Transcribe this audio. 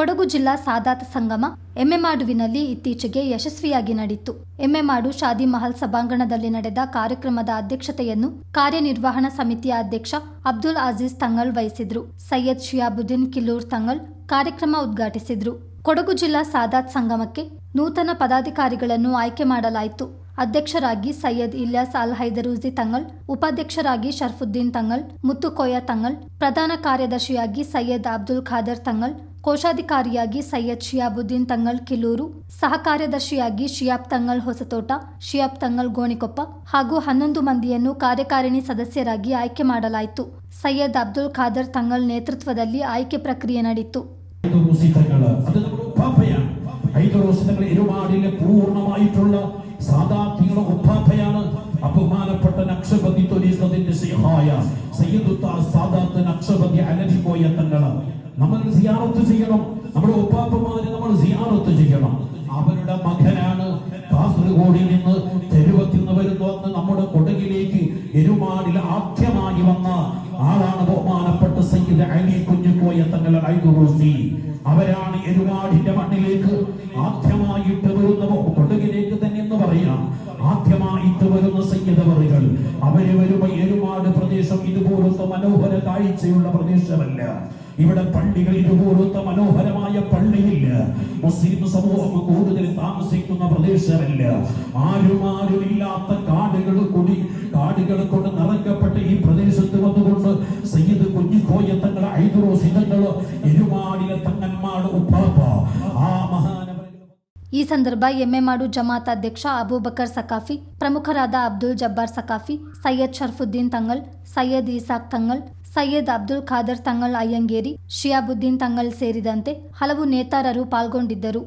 ಕೊಡಗು ಜಿಲ್ಲಾ ಸಾದಾತ್ ಸಂಗಮ, ಎಮ್ಮೆಮಾಡುವಿನಲ್ಲಿ ಇತ್ತೀಚೆಗೆ ಯಶಸ್ವಿಯಾಗಿ ನಡೆಯಿತು ಎಮ್ಮೆಮಾಡು ಶಾದಿ ಮಹಲ್ ಸಭಾಂಗಣದಲ್ಲಿ ನಡೆದ ಕಾರ್ಯಕ್ರಮದ ಅಧ್ಯಕ್ಷತೆಯನ್ನು ಕಾರ್ಯನಿರ್ವಹಣಾ ಸಮಿತಿಯ ಅಧ್ಯಕ್ಷ ಅಬ್ದುಲ್ ಅಜೀಜ್ ತಂಗಲ್ ವಹಿಸಿದ್ರು. ಸೈಯದ್ ಶಿಯಾಬುದ್ದೀನ್ ಕಿಲ್ಲೂರ್ ತಂಗಲ್ ಕಾರ್ಯಕ್ರಮ ಉದ್ಘಾಟಿಸಿದ್ರು. ಕೊಡಗು ಜಿಲ್ಲಾ ಸಾದಾತ್ ಸಂಗಮಕ್ಕೆ ನೂತನ ಪದಾಧಿಕಾರಿಗಳನ್ನು ಆಯ್ಕೆ ಮಾಡಲಾಯಿತು. ಅಧ್ಯಕ್ಷರಾಗಿ ಸೈಯದ್ ಇಲ್ಯಾಸ್ ಅಲ್ ಹೈದರೂಜಿ ತಂಗಲ್, ಉಪಾಧ್ಯಕ್ಷರಾಗಿ ಶರ್ಫುದ್ದೀನ್ ತಂಗಲ್ ಮುತ್ತುಕೋಯ ತಂಗಲ್, ಪ್ರಧಾನ ಕಾರ್ಯದರ್ಶಿಯಾಗಿ ಸೈಯದ್ ಅಬ್ದುಲ್ ಖಾದರ್ ತಂಗಳ್ ಕೋಶಾಧಿಕಾರಿಯಾಗಿ ಸೈಯದ್ ಶಿಯಾಬುದ್ದೀನ್ ತಂಗಳ್ ಕಿಲೂರು ಸಹ ಕಾರ್ಯದರ್ಶಿಯಾಗಿ ಶಿಯಾಬ್ ತಂಗಳ್ ಹೊಸತೋಟ ಶಿಯಾಬ್ ತಂಗಳ್ ಗೋಣಿಕೊಪ್ಪ ಹಾಗೂ ಹನ್ನೊಂದು ಮಂದಿಯನ್ನು ಕಾರ್ಯಕಾರಿಣಿ ಸದಸ್ಯರಾಗಿ ಆಯ್ಕೆ ಮಾಡಲಾಯಿತು ಸೈಯದ್ ಅಬ್ದುಲ್ ಖಾದರ್ ತಂಗಳ್ ನೇತೃತ್ವದಲ್ಲಿ ಆಯ್ಕೆ ಪ್ರಕ್ರಿಯೆ ನಡೆಯಿತು ಐದು റുസിതങ്ങൾ അത് നമ്മുടെ ഉപ്പാപ്പയാണ് ഐദ് റുസിതങ്ങൾ ഇരുമാടിലെ പൂർണ്ണമായിട്ടുള്ള സാദാത്യങ്ങളുടെ ഉപ്പാപ്പയാണ് അപമാനപ്പെട്ട നക്ഷപതി തൊരീസത്തിന്റെ സിഹായ സയ്യിദുത്ത സാദാത്ത് നക്ഷപതി അലരി പോയ തങ്ങള് നമ്മൾ സിയാറത്ത് ചെയ്യണം. നമ്മുടെ ഉപ്പാപ്പമാര് നമ്മൾ സിയാറത്ത് ചെയ്യണം. അവരുടെ മകനാണ് കാസർഗോഡിൽ നിന്ന് തെരുവത്തിൽ നിന്ന് വരുന്നു നമ്മുടെ കൊടകിലേക്ക് എരുമാടിൽ ആദ്യമായി വന്ന ആളാണ് ബഹുമാനപ്പെട്ട സയ്യിദ് അലി കുഞ്ഞുക്കോയ തങ്ങളുടെ അവരാണ് എരുമാടിന്റെ മണ്ണിലേക്ക് ആദ്യമായിട്ട് വരുന്ന കൊടകിലേക്ക് തന്നെ എന്ന് പറയാം. ആദ്യമായിട്ട് വരുന്ന സയ്യിദവറുകൾ അവർ വരുമ്പോ എരുമാട് പ്രദേശം ഇതുപോലത്തെ മനോഹര കാഴ്ചയുള്ള പ്രദേശമല്ല. ഇവിടെ പള്ളികൾ ഇതുപോലത്തെ മനോഹരമായ പള്ളിയില്ല മുസ്ലിം സമൂഹം കൂടുതൽ താമസിക്കുന്ന പ്രദേശമല്ല ആരും ആരും ഇല്ലാത്ത കാടുകൾ കൂടി കാടുകൾ കൊണ്ട് നിറയ്ക്കപ്പെട്ട ഈ പ്രദേശത്ത് വന്നുകൊണ്ട് സയ്യിദ് കുഞ്ഞിക്കോയ തങ്ങളെ ഐദുറോസിതങ്ങള് എരുമാടിലെ തങ്ങന്മാട് ഉപ്പാപ്പ ആ മഹാനവ ಈ ಸಂದರ್ಭ ಎಮ್ಮೆಮಾಡು ಜಮಾತ್ ಅಧ್ಯಕ್ಷ ಅಬೂಬಕರ್ ಸಕಾಫಿ ಪ್ರಮುಖರಾದ ಅಬ್ದುಲ್ ಜಬ್ಬಾರ್ ಸಕಾಫಿ ಸೈಯದ್ ಶರ್ಫುದ್ದೀನ್ ತಂಗಳ್ ಸೈಯದ್ ಇಸಾಕ್ ತಂಗಳ್ ಸೈಯದ್ ಅಬ್ದುಲ್ ಖಾದರ್ ತಂಗಲ್ ಅಯ್ಯಂಗೇರಿ ಶಿಯಾಬುದ್ದೀನ್ ತಂಗಲ್ ಸೇರಿದಂತೆ ಹಲವು ನೇತಾರರು ಪಾಲ್ಗೊಂಡಿದ್ದರು.